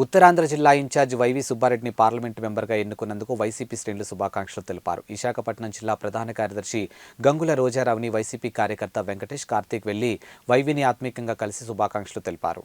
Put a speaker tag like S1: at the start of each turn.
S1: ఉత్తరాంధ్ర జిల్లా incharge YV సుబ్బారెడ్డిని parliament మెంబర్గా ఎన్నుకున్నందుకు YCP శ్రేణులు శుభాకాంక్షలు తెలిపారు. విశాఖపట్నం జిల్లా ప్రధాన కార్యదర్శి గంగుల రోజారావుని వైసీపీ కార్యకర్త వెంకటేష్ కార్తీక్ వెళ్ళి వైవిని ఆత్మీకంగా కలిసి శుభాకాంక్షలు తెలిపారు.